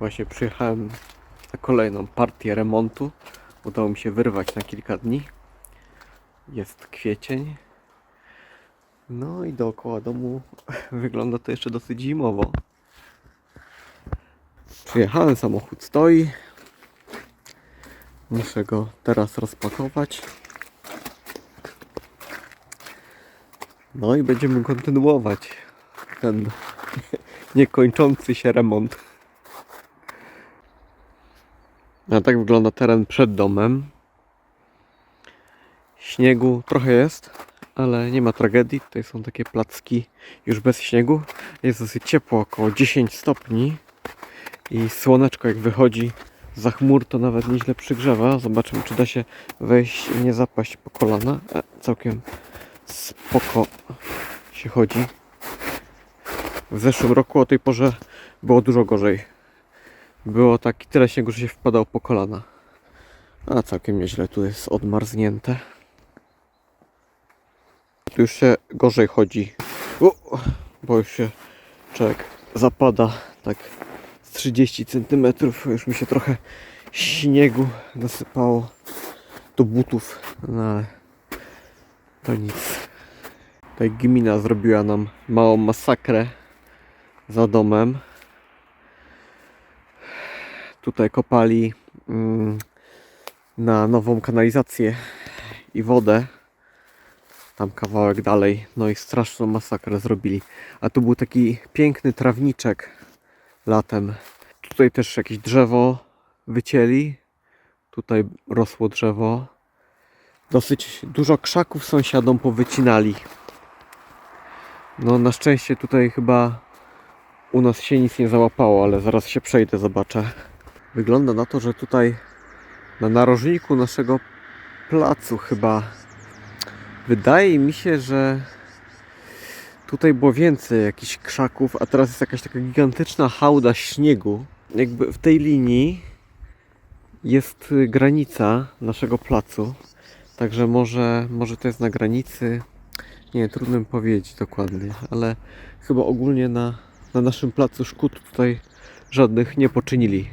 Właśnie przyjechałem na kolejną partię remontu. Udało mi się wyrwać na kilka dni. Jest kwiecień. No i dookoła domu wygląda to jeszcze dosyć zimowo. Przyjechałem, samochód stoi. Muszę go teraz rozpakować. No i będziemy kontynuować ten niekończący się remont. A tak wygląda teren przed domem. Śniegu trochę jest, ale nie ma tragedii. Tutaj są takie placki już bez śniegu. Jest dosyć ciepło, około 10 stopni. I słoneczko jak wychodzi za chmur to nawet nieźle przygrzewa. Zobaczymy czy da się wejść i nie zapaść po kolana. E, całkiem spoko się chodzi. W zeszłym roku o tej porze było dużo gorzej. Było tak tyle śniegu, że się wpadało po kolana. A całkiem nieźle tu jest odmarznięte. Tu już się gorzej chodzi. U, bo już się człowiek zapada tak z 30 cm. Już mi się trochę śniegu nasypało do butów, no ale to nic. Tutaj gmina zrobiła nam małą masakrę za domem. Tutaj kopali mm, na nową kanalizację i wodę. Tam kawałek dalej. No i straszną masakrę zrobili. A tu był taki piękny trawniczek latem. Tutaj też jakieś drzewo wycięli. Tutaj rosło drzewo. Dosyć dużo krzaków sąsiadom powycinali. No na szczęście tutaj chyba u nas się nic nie załapało, ale zaraz się przejdę, zobaczę. Wygląda na to, że tutaj na narożniku naszego placu chyba wydaje mi się, że tutaj było więcej jakichś krzaków, a teraz jest jakaś taka gigantyczna hałda śniegu. Jakby w tej linii jest granica naszego placu. Także może, może to jest na granicy. Nie, trudno mi powiedzieć dokładnie, ale chyba ogólnie na, na naszym placu szkód tutaj żadnych nie poczynili.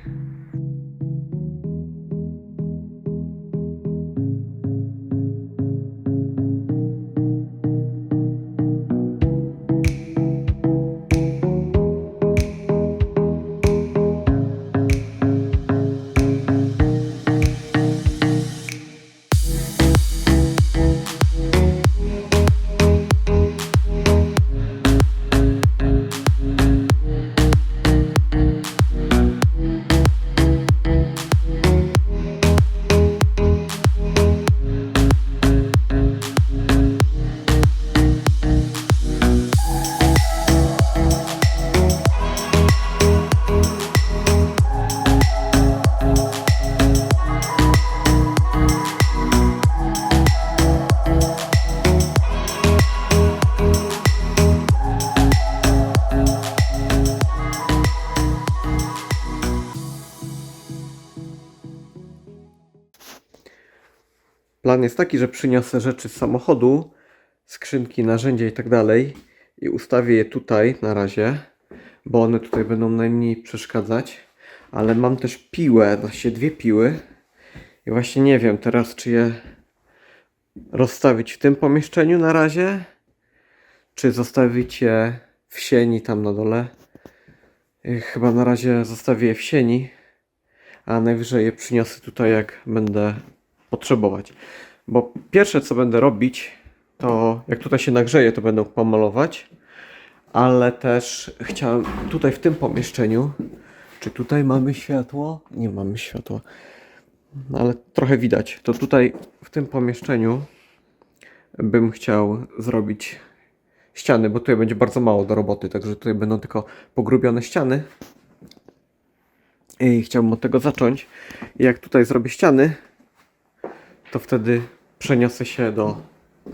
Plan jest taki, że przyniosę rzeczy z samochodu, skrzynki, narzędzia i tak dalej i ustawię je tutaj na razie, bo one tutaj będą najmniej przeszkadzać. Ale mam też piłę, właściwie dwie piły i właśnie nie wiem teraz, czy je rozstawić w tym pomieszczeniu na razie, czy zostawić je w sieni tam na dole. Y, Chyba na razie zostawię je w sieni, a najwyżej je przyniosę tutaj, jak będę potrzebować. Bo pierwsze co będę robić, to jak tutaj się nagrzeje, to będę pomalować, ale też chciałem tutaj w tym pomieszczeniu. Czy tutaj mamy światło? Nie mamy światła, no, ale trochę widać. To tutaj w tym pomieszczeniu bym chciał zrobić ściany, bo tutaj będzie bardzo mało do roboty, także tutaj będą tylko pogrubione ściany. I chciałbym od tego zacząć. Jak tutaj zrobię ściany, to wtedy przeniosę się do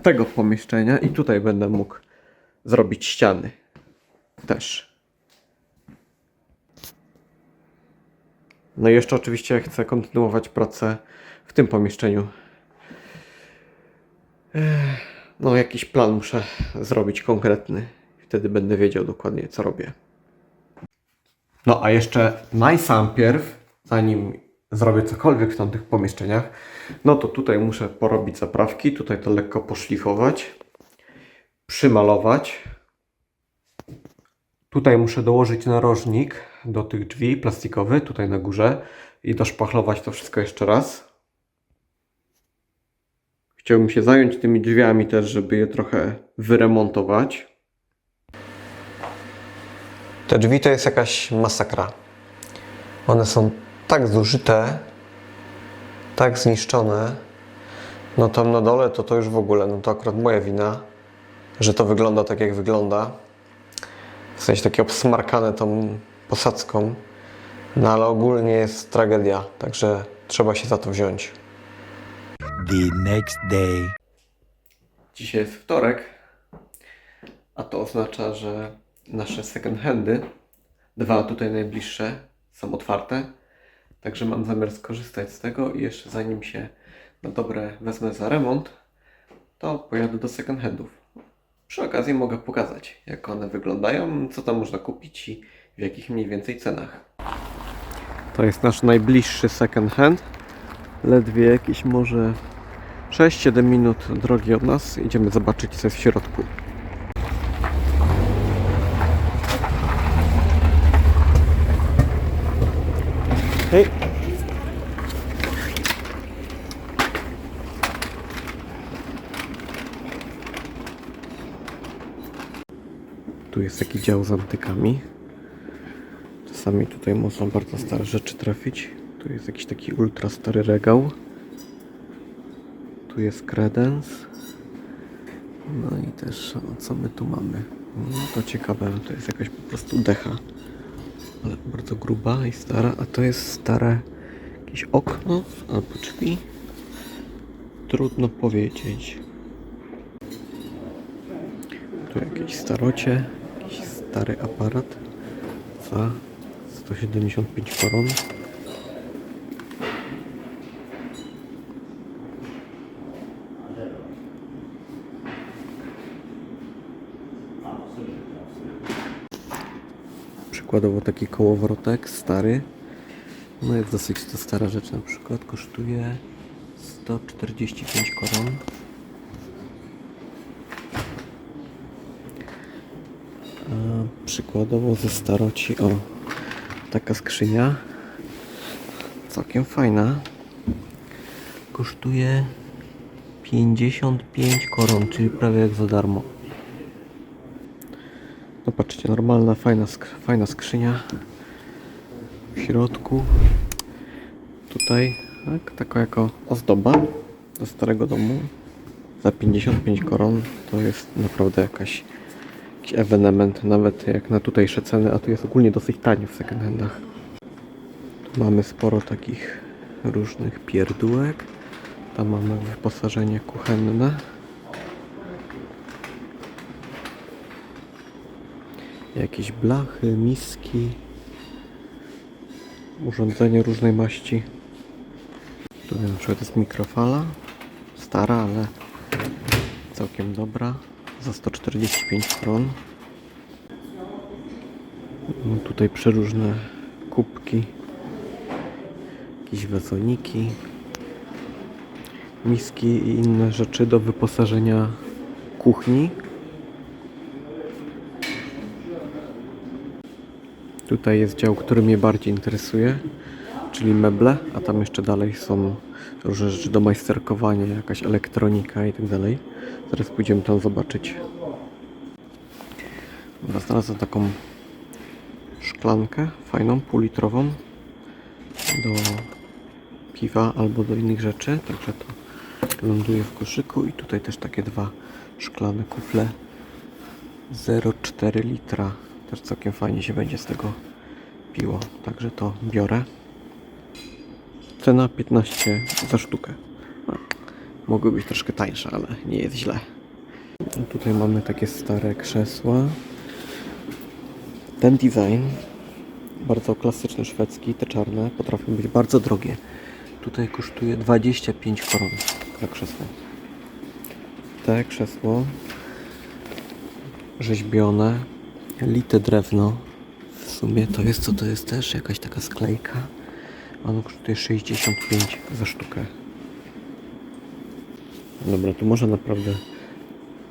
tego pomieszczenia i tutaj będę mógł zrobić ściany. Też. No i jeszcze oczywiście chcę kontynuować pracę w tym pomieszczeniu. No jakiś plan muszę zrobić konkretny. Wtedy będę wiedział dokładnie co robię. No a jeszcze najsampierw, zanim zrobię cokolwiek w tamtych pomieszczeniach, no to tutaj muszę porobić zaprawki, tutaj to lekko poszlifować, przymalować. Tutaj muszę dołożyć narożnik do tych drzwi plastikowy, tutaj na górze i doszpachlować to wszystko jeszcze raz. Chciałbym się zająć tymi drzwiami też, żeby je trochę wyremontować. Te drzwi to jest jakaś masakra. One są tak zużyte, tak zniszczone. No tam na dole to to już w ogóle, no to akurat moja wina, że to wygląda tak jak wygląda. W sensie takie obsmarkane tą posadzką. No ale ogólnie jest tragedia, także trzeba się za to wziąć. the next day. Dzisiaj jest wtorek, a to oznacza, że nasze second handy, dwa tutaj najbliższe, są otwarte. Także mam zamiar skorzystać z tego i jeszcze zanim się na dobre wezmę za remont, to pojadę do second handów. Przy okazji mogę pokazać, jak one wyglądają, co tam można kupić i w jakich mniej więcej cenach. To jest nasz najbliższy second hand. Ledwie jakieś może 6-7 minut drogi od nas. Idziemy zobaczyć, co jest w środku. Hej! Tu jest taki dział z antykami. Czasami tutaj można bardzo stare rzeczy trafić. Tu jest jakiś taki ultra stary regał. Tu jest kredens. No i też, co my tu mamy? No to ciekawe, to jest jakaś po prostu decha. Ale bardzo gruba i stara, a to jest stare jakieś okno albo drzwi. Trudno powiedzieć. Tu jakieś starocie, jakiś stary aparat za 175 koron. Przykładowo taki kołowrotek stary. No jest dosyć to stara rzecz na przykład. Kosztuje 145 koron. A przykładowo ze staroci, o taka skrzynia całkiem fajna kosztuje 55 koron, czyli prawie jak za darmo. No patrzcie, normalna, fajna, sk- fajna skrzynia w środku. Tutaj, tak, taka jako ozdoba do starego domu. Za 55 koron to jest naprawdę jakaś, jakiś ewenement, nawet jak na tutejsze ceny, a tu jest ogólnie dosyć tanio w second handach. Tu mamy sporo takich różnych pierdółek. Tam mamy wyposażenie kuchenne. Jakieś blachy, miski, urządzenie różnej maści. Tutaj na przykład jest mikrofala, stara, ale całkiem dobra, za 145 kron. No tutaj przeróżne kubki, jakieś wazoniki, miski i inne rzeczy do wyposażenia kuchni. Tutaj jest dział, który mnie bardziej interesuje, czyli meble, a tam jeszcze dalej są różne rzeczy do majsterkowania, jakaś elektronika i tak dalej. Zaraz pójdziemy tam zobaczyć. Dobra, znalazłem taką szklankę fajną, półlitrową do piwa albo do innych rzeczy, także to ląduje w koszyku i tutaj też takie dwa szklane kufle 0,4 litra. Też całkiem fajnie się będzie z tego piło. Także to biorę. Cena 15 za sztukę. No, mogły być troszkę tańsze, ale nie jest źle. Tutaj mamy takie stare krzesła. Ten design, bardzo klasyczny szwedzki, te czarne, potrafią być bardzo drogie. Tutaj kosztuje 25 koron za krzesło. Te krzesło rzeźbione, lite drewno w sumie to jest co to jest też jakaś taka sklejka. Ono kosztuje 65 za sztukę. Dobra, tu można naprawdę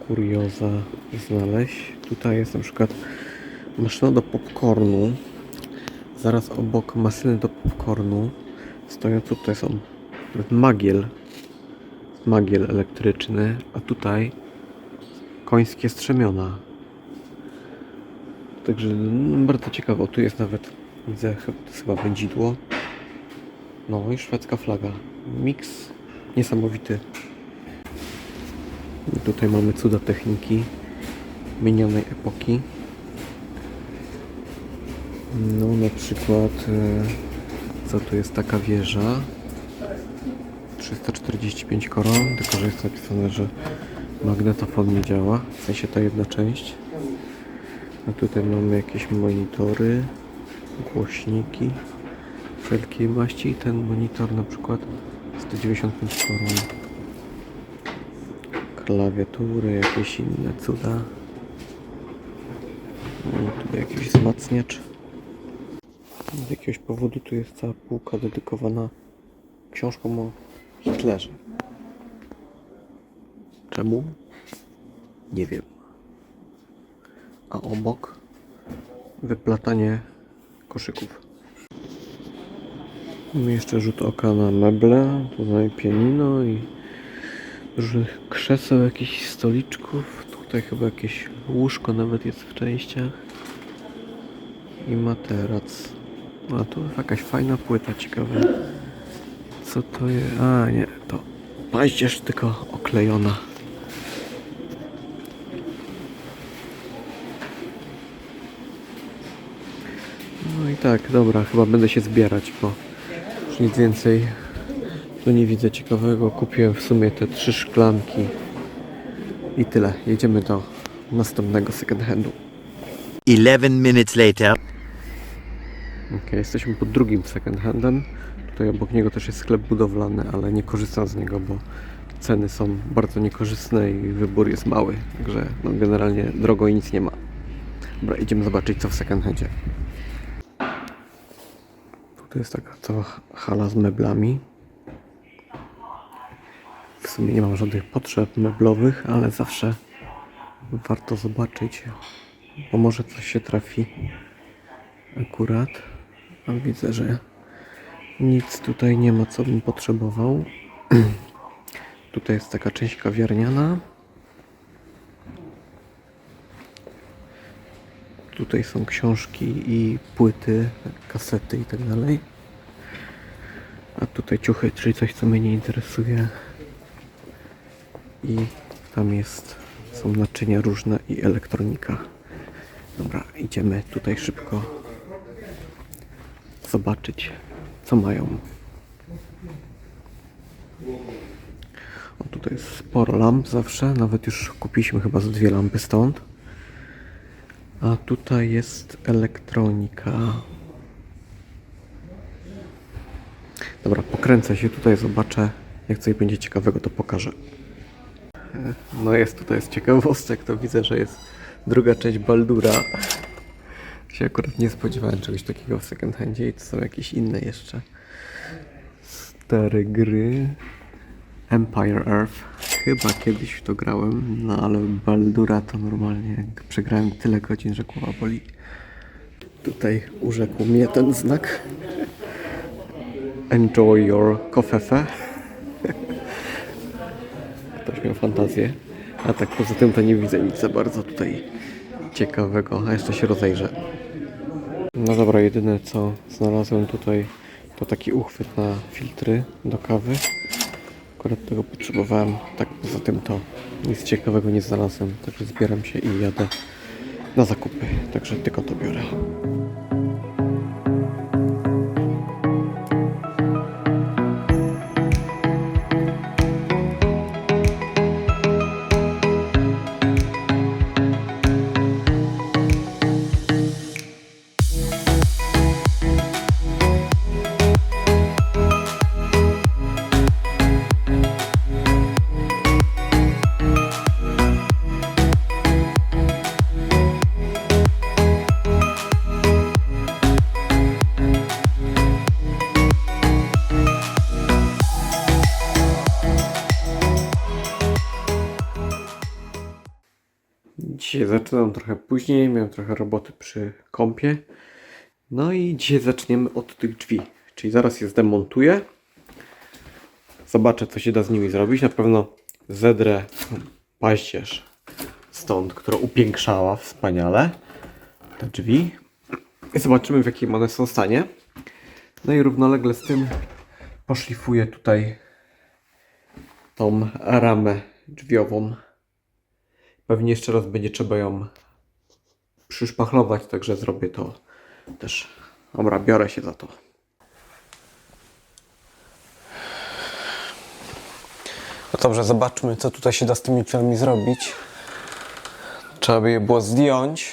kurioza znaleźć. Tutaj jest na przykład maszyna do popcornu. Zaraz obok maszyny do popcornu stoją tutaj są magiel. Magiel elektryczny, a tutaj końskie strzemiona. Także no, bardzo ciekawo. Tu jest nawet, widzę, to jest chyba wędzidło. No i szwedzka flaga. Miks niesamowity. I tutaj mamy cuda techniki minionej epoki. No na przykład, e, co tu jest taka wieża? 345 koron, tylko że jest napisane, że magnetofon nie działa, w sensie ta jedna część. A tutaj mamy jakieś monitory, głośniki wszelkiej maści. Ten monitor na przykład 195 koron. Klawiatury, jakieś inne cuda. O, tutaj jakiś wzmacniacz. Z jakiegoś powodu tu jest cała półka dedykowana książkom o Hitlerze. Czemu? Nie wiem. A obok wyplatanie koszyków. Mamy jeszcze rzut oka na meble, tutaj pianino i różnych krzeseł, jakichś stoliczków. Tutaj chyba jakieś łóżko nawet jest w częściach. I materac. A tu jakaś fajna płyta, ciekawe. Co to jest? A nie, to paździerz tylko oklejona. Tak, dobra, chyba będę się zbierać, bo już nic więcej tu nie widzę ciekawego. Kupiłem w sumie te trzy szklanki i tyle. Jedziemy do następnego second handu. 11 minutes later. Ok, jesteśmy pod drugim second handem. Tutaj obok niego też jest sklep budowlany, ale nie korzystam z niego, bo ceny są bardzo niekorzystne i wybór jest mały. Także no, generalnie drogo i nic nie ma. Dobra, idziemy zobaczyć co w second handzie. Tutaj jest taka cała hala z meblami. W sumie nie mam żadnych potrzeb meblowych, ale zawsze warto zobaczyć, bo może coś się trafi akurat. A widzę, że nic tutaj nie ma, co bym potrzebował. tutaj jest taka część kawiarniana. Tutaj są książki i płyty, kasety i tak dalej. A tutaj ciuchy, czyli coś, co mnie nie interesuje. I tam jest, są naczynia różne i elektronika. Dobra, idziemy tutaj szybko zobaczyć, co mają. O, tutaj jest sporo lamp zawsze, nawet już kupiliśmy chyba z dwie lampy stąd. A tutaj jest elektronika. Dobra, pokręcę się tutaj, zobaczę. Jak coś będzie ciekawego, to pokażę. No jest tutaj jest ciekawostek, to widzę, że jest druga część Baldura. Się akurat nie spodziewałem czegoś takiego w second handzie i to są jakieś inne jeszcze stare gry. Empire Earth. Chyba kiedyś w to grałem, no ale Baldura to normalnie przegrałem tyle godzin, że głowa boli. Tutaj urzekł mnie ten znak. Enjoy your kofefe. Ktoś miał fantazję. A tak poza tym to nie widzę nic za bardzo tutaj ciekawego. A jeszcze się rozejrzę. No dobra, jedyne co znalazłem tutaj to taki uchwyt na filtry do kawy. Akurat tego potrzebowałem. Tak poza tym to nic ciekawego nie znalazłem. Także zbieram się i jadę na zakupy. Także tylko to biorę. Dzisiaj zaczynam trochę później, miałem trochę roboty przy kąpie. No i dzisiaj zaczniemy od tych drzwi. Czyli zaraz je zdemontuję. Zobaczę, co się da z nimi zrobić. Na pewno zedrę paździerz stąd, która upiększała wspaniale te drzwi. I zobaczymy, w jakim one są stanie. No i równolegle z tym poszlifuję tutaj tą ramę drzwiową. Pewnie jeszcze raz będzie trzeba ją przyszpachlować, także zrobię to też. Dobra, biorę się za to. No dobrze, zobaczmy, co tutaj się da z tymi drzwiami zrobić. Trzeba by je było zdjąć.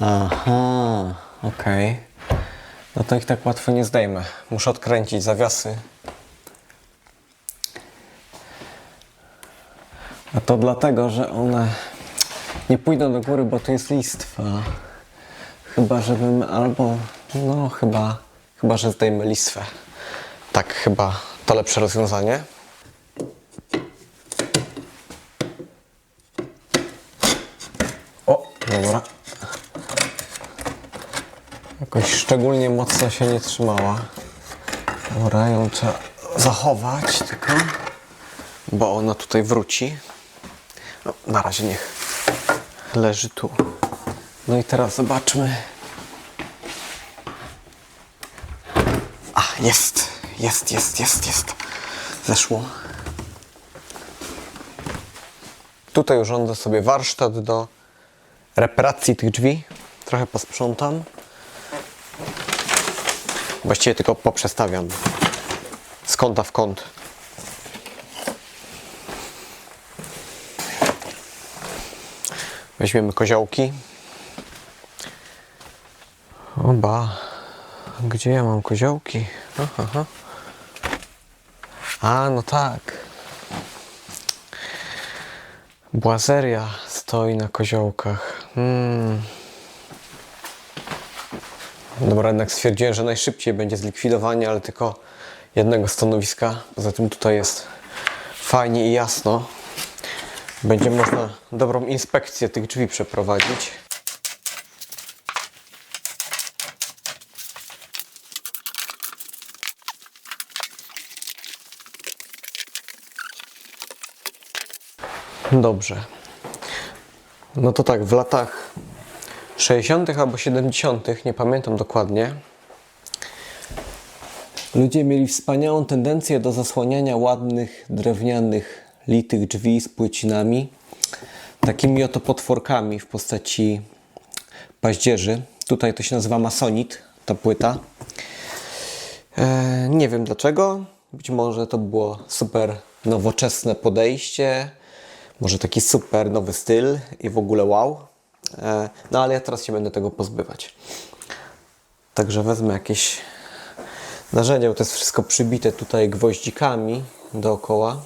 Aha, okej. No to ich tak łatwo nie zdejmę. Muszę odkręcić zawiasy. A to dlatego, że one nie pójdą do góry, bo tu jest listwa. Chyba, żebym albo. No, chyba. Chyba, że zdejmę listwę. Tak, chyba to lepsze rozwiązanie. O, dobra. Jakoś szczególnie mocno się nie trzymała. Dobra, ją trzeba zachować tylko, bo ona tutaj wróci. No, na razie niech leży tu. No i teraz zobaczmy. A, jest, jest, jest, jest, jest. Zeszło. Tutaj urządzę sobie warsztat do reparacji tych drzwi. Trochę posprzątam. Właściwie tylko poprzestawiam z kąta w kąt. Weźmiemy koziołki. Oba. Gdzie ja mam koziołki? Aha, aha. A, no tak. Błazeria stoi na koziołkach. Hmm. Dobra, jednak stwierdziłem, że najszybciej będzie zlikwidowanie, ale tylko jednego stanowiska. Poza tym tutaj jest fajnie i jasno. Będzie można dobrą inspekcję tych drzwi przeprowadzić. Dobrze. No to tak, w latach 60. albo 70., nie pamiętam dokładnie, ludzie mieli wspaniałą tendencję do zasłaniania ładnych, drewnianych, litych drzwi z płycinami, takimi oto potworkami w postaci paździerzy. Tutaj to się nazywa masonit, ta płyta. E, nie wiem dlaczego. Być może to było super nowoczesne podejście, może taki super nowy styl i w ogóle wow. E, no ale ja teraz się będę tego pozbywać. Także wezmę jakieś narzędzia, bo to jest wszystko przybite tutaj gwoździkami dookoła.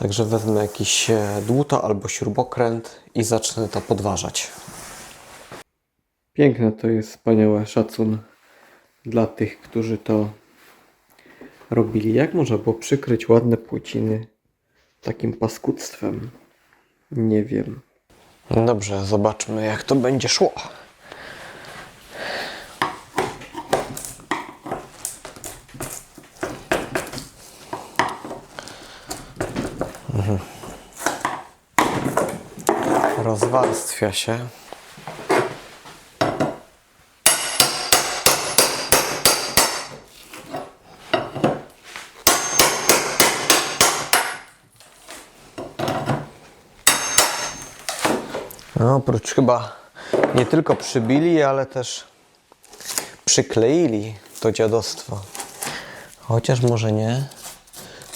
Także wezmę jakiś e, dłuto albo śrubokręt i zacznę to podważać. Piękne to jest, wspaniałe. Szacun dla tych, którzy to robili. Jak można było przykryć ładne płyciny takim paskudztwem? Nie wiem. Dobrze, zobaczmy jak to będzie szło. Rozwarstwia się. No, oprócz chyba nie tylko przybili, ale też przykleili to dziadostwo. Chociaż może nie.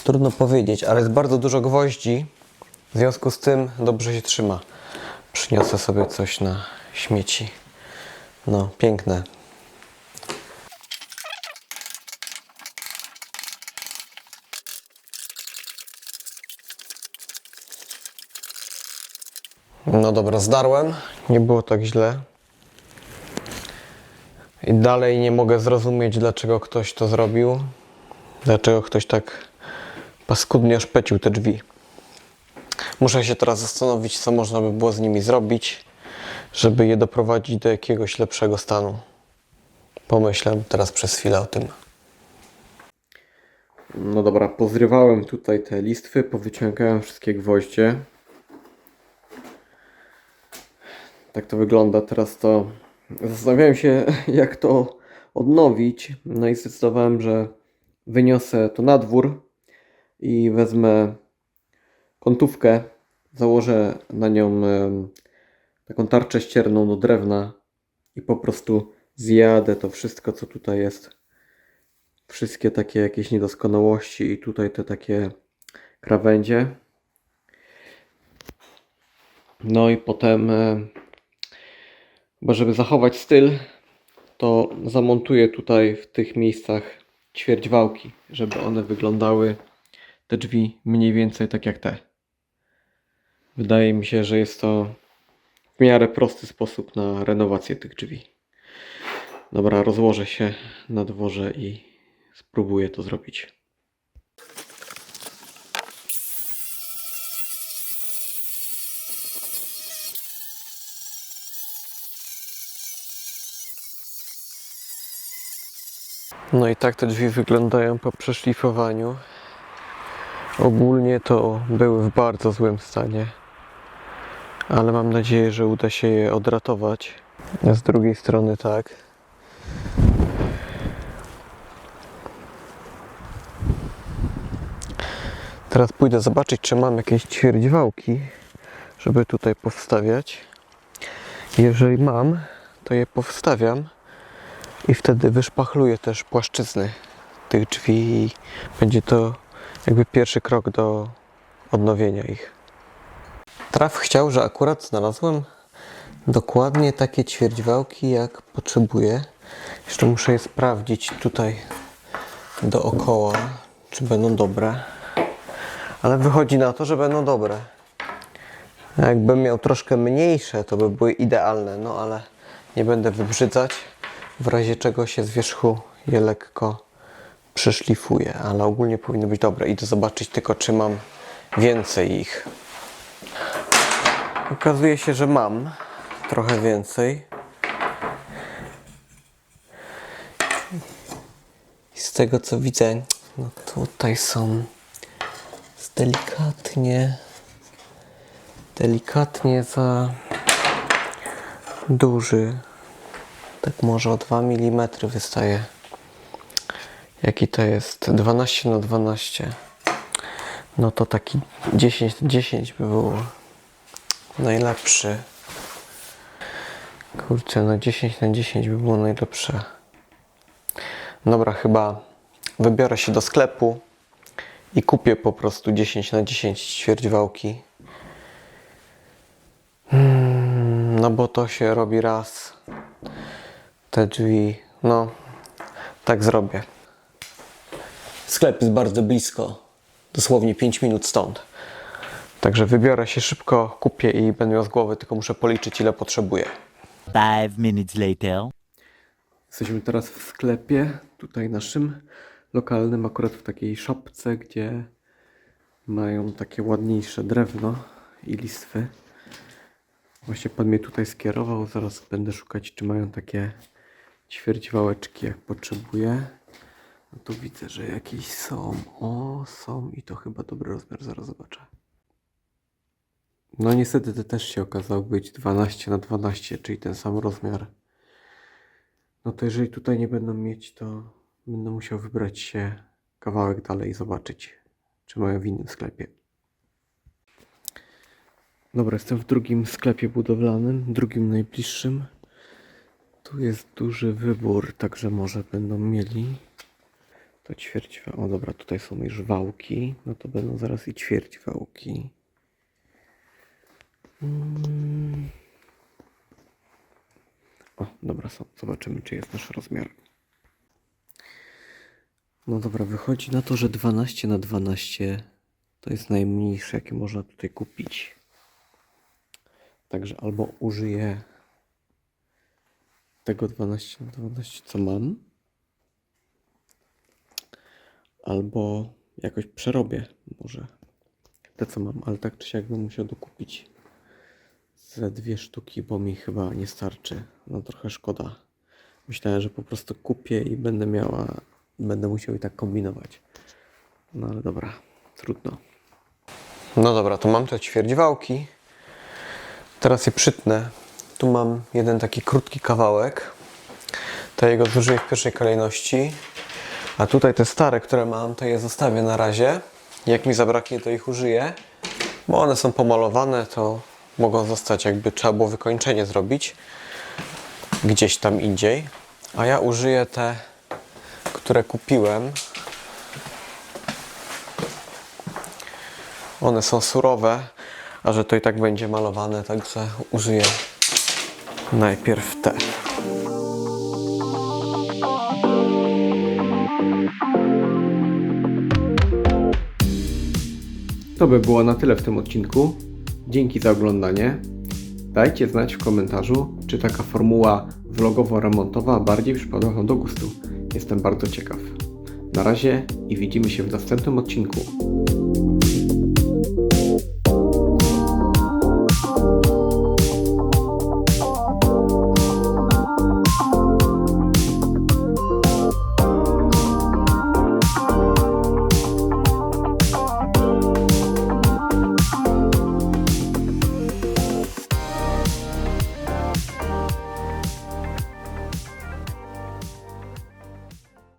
Trudno powiedzieć, ale jest bardzo dużo gwoździ. W związku z tym dobrze się trzyma. Przyniosę sobie coś na śmieci. No, piękne. No dobra, zdarłem. Nie było tak źle. I dalej nie mogę zrozumieć, dlaczego ktoś to zrobił. Dlaczego ktoś tak paskudnie oszpecił te drzwi. Muszę się teraz zastanowić, co można by było z nimi zrobić, żeby je doprowadzić do jakiegoś lepszego stanu. Pomyślę teraz przez chwilę o tym. No dobra, pozrywałem tutaj te listwy, powyciągałem wszystkie gwoździe. Tak to wygląda. Teraz to zastanawiałem się, jak to odnowić. No i zdecydowałem, że wyniosę to na dwór i wezmę kątówkę, założę na nią taką tarczę ścierną do drewna i po prostu zjadę to wszystko, co tutaj jest wszystkie takie jakieś niedoskonałości i tutaj te takie krawędzie. No i potem, e, bo żeby zachować styl, to zamontuję tutaj w tych miejscach ćwierćwałki, żeby one wyglądały, te drzwi, mniej więcej tak jak te. Wydaje mi się, że jest to w miarę prosty sposób na renowację tych drzwi. Dobra, rozłożę się na dworze i spróbuję to zrobić. No i tak te drzwi wyglądają po przeszlifowaniu. Ogólnie to były w bardzo złym stanie. Ale mam nadzieję, że uda się je odratować. A z drugiej strony tak. Teraz pójdę zobaczyć, czy mam jakieś ćwierćwałki, żeby tutaj powstawiać. Jeżeli mam, to je powstawiam i wtedy wyszpachluję też płaszczyzny tych drzwi i będzie to jakby pierwszy krok do odnowienia ich. Traf chciał, że akurat znalazłem dokładnie takie ćwierćwałki, jak potrzebuję. Jeszcze muszę je sprawdzić tutaj dookoła, czy będą dobre. Ale wychodzi na to, że będą dobre. Jakbym miał troszkę mniejsze, to by były idealne, no ale nie będę wybrzydzać. W razie czego się z wierzchu je lekko przeszlifuję, ale ogólnie powinny być dobre. Idę zobaczyć tylko, czy mam więcej ich. Okazuje się, że mam trochę więcej. I z tego co widzę, no tutaj są delikatnie, delikatnie za duży. Tak może o 2 mm wystaje. Jaki to jest? 12 na 12. No to taki 10 na 10 by było najlepszy. Kurczę, no 10 na 10 by było najlepsze. Dobra, chyba wybiorę się do sklepu i kupię po prostu 10 na 10 ćwierćwałki. Mm, No bo to się robi raz. Te drzwi, no tak zrobię. Sklep jest bardzo blisko, dosłownie 5 minut stąd. Także wybiorę się szybko, kupię i będę miał z głowy, tylko muszę policzyć ile potrzebuję. Five minutes later. Jesteśmy teraz w sklepie, tutaj naszym lokalnym, akurat w takiej szopce, gdzie mają takie ładniejsze drewno i listwy. Właśnie pan mnie tutaj skierował, zaraz będę szukać, czy mają takie ćwierćwałeczki, jak potrzebuję. No tu widzę, że jakieś są. O, są i to chyba dobry rozmiar, zaraz zobaczę. No niestety to też się okazało być 12 na 12, czyli ten sam rozmiar. No to jeżeli tutaj nie będą mieć, to będę musiał wybrać się kawałek dalej i zobaczyć, czy mają w innym sklepie. Dobra, jestem w drugim sklepie budowlanym, drugim najbliższym. Tu jest duży wybór, także może będą mieli to ćwierć. O dobra, tutaj są już wałki, no to będą zaraz i ćwierć Mm. O, dobra, są. Zobaczymy, czy jest nasz rozmiar. No dobra, wychodzi na to, że 12 na 12 to jest najmniejsze, jakie można tutaj kupić. Także albo użyję tego 12 na 12, co mam, albo jakoś przerobię może te co mam, ale tak czy siak bym musiał dokupić dwie sztuki, bo mi chyba nie starczy. No trochę szkoda. Myślałem, że po prostu kupię i będę miała, będę musiał i tak kombinować. No ale dobra, trudno. No dobra, to mam te ćwierćwałki. Teraz je przytnę. Tu mam jeden taki krótki kawałek. To jego zużyję w pierwszej kolejności. A tutaj te stare, które mam, to je zostawię na razie. Jak mi zabraknie, to ich użyję. Bo one są pomalowane, to mogą zostać jakby trzeba było wykończenie zrobić. Gdzieś tam indziej. A ja użyję te, które kupiłem. One są surowe, a że to i tak będzie malowane, także użyję najpierw te. To by było na tyle w tym odcinku. Dzięki za oglądanie. Dajcie znać w komentarzu, czy taka formuła vlogowo-remontowa bardziej przypadła Wam do gustu. Jestem bardzo ciekaw. Na razie i widzimy się w następnym odcinku.